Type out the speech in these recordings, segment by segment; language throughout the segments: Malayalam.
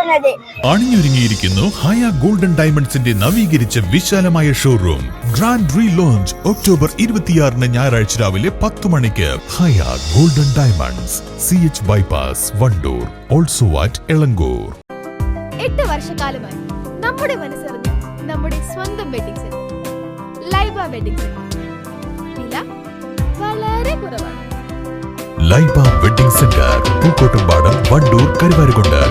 അണിഞ്ഞൊരുങ്ങിയിരിക്കുന്നത് അണിഞ്ഞൊരുങ്ങിയിരിക്കുന്നു ഹയ ഗോൾഡൻ ഡയമണ്ട്സിന്റെ നവീകരിച്ച വിശാലമായ showroom. Grand relaunch October ഇരുപത്തിയാറിന് ഞായറാഴ്ച രാവിലെ പത്ത് മണിക്ക്. Haya golden diamonds. C H bypass Wandoor. Also at Elankur. എട്ട് വർഷക്കാലമായി നമ്മുടെ മനസ്സറിഞ്ഞ് നമ്മുടെ സ്വന്തം wedding centre Laiba wedding centre വില വളരെ കുറവാണ്. Laiba wedding centre Pookkottumpadam Wandoor Karuvarakundu.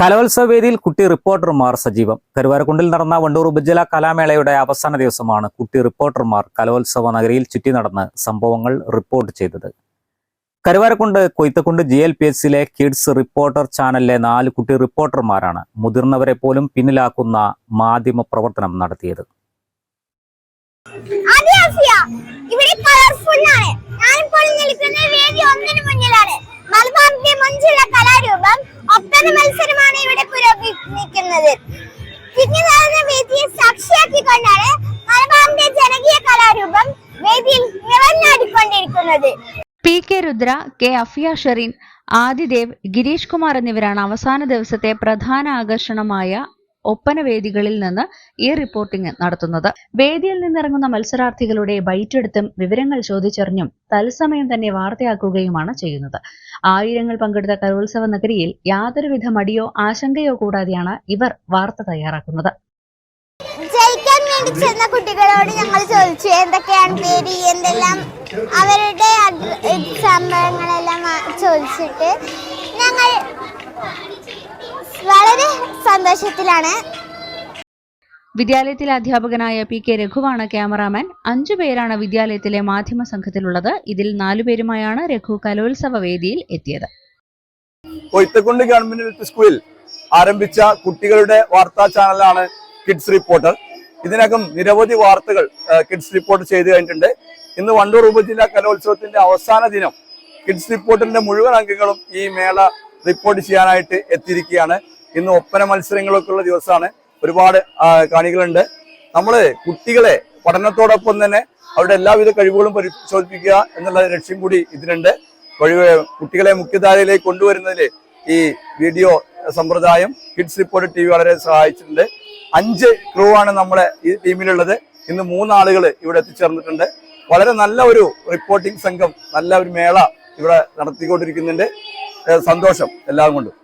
കലോത്സവ വേദിയിൽ കുട്ടി റിപ്പോർട്ടർമാർ സജീവം. കരുവാരക്കുണ്ടിൽ നടന്ന വണ്ടൂർ ഉപജില കലാമേളയുടെ അവസാന ദിവസമാണ് കുട്ടി റിപ്പോർട്ടർമാർ കലോത്സവ നഗരിയിൽ ചുറ്റി നടന്ന് സംഭവങ്ങൾ റിപ്പോർട്ട് ചെയ്തത്. Karuvarakundu Koythakkundu G L P എസിലെ കിഡ്സ് റിപ്പോർട്ടർ ചാനലിലെ നാല് കുട്ടി റിപ്പോർട്ടർമാരാണ് മുതിർന്നവരെ പോലും പിന്നിലാക്കുന്ന മാധ്യമ പ്രവർത്തനം നടത്തിയത്. ഇവിടെ കളർഫുൾ ആണ്. ഞാനിപ്പോൾ നിൽക്കുന്ന വേദി ഒന്നിനു മുന്നിലാണ്. മലബാറിന്റെ മുഞ്ചുള്ള കലാരൂപം ഒപ്പന മത്സരമാണ് ഇവിടെ പുരോഗമിക്കുന്നത്. നടന്ന വേദിയെ സാക്ഷിയാക്കിക്കൊണ്ടാണ് മലബാറിന്റെ ജനകീയ കലാരൂപം വേദിയിൽ നിറഞ്ഞാടിക്കൊണ്ടിരിക്കുന്നത് P K Rudra K Afiya Shereen Adidev Girish Kumar എന്നിവരാണ് അവസാന ദിവസത്തെ പ്രധാന ആകർഷണമായ ഒപ്പന വേദികളിൽ നിന്ന് ഈ റിപ്പോർട്ടിംഗ് നടത്തുന്നത്. വേദിയിൽ നിന്നിറങ്ങുന്ന മത്സരാർത്ഥികളുടെ ബൈറ്റെടുത്തും വിവരങ്ങൾ ചോദിച്ചറിഞ്ഞും തത്സമയം തന്നെ വാർത്തയാക്കുകയുമാണ് ചെയ്യുന്നത്. ആയിരങ്ങൾ പങ്കെടുത്ത കലോത്സവ നഗരിയിൽ യാതൊരുവിധ മടിയോ ആശങ്കയോ കൂടാതെയാണ് ഇവർ വാർത്ത തയ്യാറാക്കുന്നത്. ജയിക്കാൻ വേണ്ടി ചെന്ന കുട്ടികളോട് ഞങ്ങൾ ചോദിച്ചു എന്തൊക്കെയാണ് പേര് എന്തെല്ലാം അവരുടെ സംഭവങ്ങളെല്ലാം ചോദിച്ചിട്ട് ഞങ്ങൾ സന്തോഷത്തിലാണ്. വിദ്യാലയത്തിലെ അധ്യാപകനായ പി കെ രഘുവാണ് ക്യാമറാമാൻ. അഞ്ചു പേരാണ് വിദ്യാലയത്തിലെ മാധ്യമ സംഘത്തിലുള്ളത്. ഇതിൽ നാലുപേരുമായാണ് രഘു കലോത്സവ വേദിയിൽ എത്തിയത്. കൊയ്ത്തക്കുണ്ട് ഗവൺമെന്റ് എൽ പി സ്കൂളിൽ ആരംഭിച്ച കുട്ടികളുടെ വാർത്താ ചാനലാണ് കിഡ്സ് റിപ്പോർട്ടർ. ഇതിനകം നിരവധി വാർത്തകൾ കിഡ്സ് റിപ്പോർട്ട് ചെയ്തു കഴിഞ്ഞിട്ടുണ്ട്. ഇന്ന് വണ്ടൂർ ഉപജില്ലാ കലോത്സവത്തിന്റെ അവസാന ദിനം. കിഡ്സ് റിപ്പോർട്ടറിന്റെ മുഴുവൻ അംഗങ്ങളും ഈ മേള റിപ്പോർട്ട് ചെയ്യാനായിട്ട് എത്തിയിരിക്കുകയാണ്. ഇന്ന് ഒപ്പന മത്സരങ്ങളൊക്കെ ഉള്ള ദിവസമാണ്. ഒരുപാട് കാണികളുണ്ട്. നമ്മൾ കുട്ടികളെ പഠനത്തോടൊപ്പം തന്നെ അവരുടെ എല്ലാവിധ കഴിവുകളും പരിശോധിപ്പിക്കുക എന്നുള്ള ലക്ഷ്യം കൂടി ഇതിനുണ്ട്. കുട്ടികളെ മുഖ്യധാരയിലേക്ക് കൊണ്ടുവരുന്നതിൽ ഈ വീഡിയോ സമ്പ്രദായം കിഡ്സ് റിപ്പോർട്ട് ടി വി വളരെ സഹായിച്ചിട്ടുണ്ട്. അഞ്ച് ക്രൂ ആണ് നമ്മളെ ഈ ടീമിലുള്ളത്. ഇന്ന് മൂന്നാളുകൾ ഇവിടെ എത്തിച്ചേർന്നിട്ടുണ്ട്. വളരെ നല്ല ഒരു റിപ്പോർട്ടിംഗ് സംഘം നല്ല ഒരു മേള ഇവിടെ നടത്തിക്കൊണ്ടിരിക്കുന്നുണ്ട്. സന്തോഷം എല്ലാം കൊണ്ടും.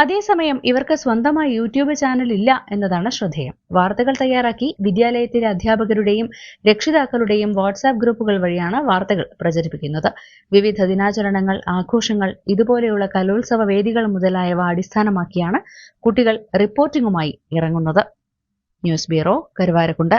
അതേസമയം ഇവർക്ക് സ്വന്തമായി യൂട്യൂബ് ചാനൽ ഇല്ല എന്നതാണ് ശ്രദ്ധേയം. വാർത്തകൾ തയ്യാറാക്കി വിദ്യാലയത്തിലെ അധ്യാപകരുടെയും രക്ഷിതാക്കളുടെയും വാട്സാപ്പ് ഗ്രൂപ്പുകൾ വഴിയാണ് വാർത്തകൾ പ്രചരിപ്പിക്കുന്നത്. വിവിധ ദിനാചരണങ്ങൾ ആഘോഷങ്ങൾ ഇതുപോലെയുള്ള കലോത്സവ വേദികൾ മുതലായവ അടിസ്ഥാനമാക്കിയാണ് കുട്ടികൾ റിപ്പോർട്ടിംഗുമായി ഇറങ്ങുന്നത്. News bureau Karuvarakundu.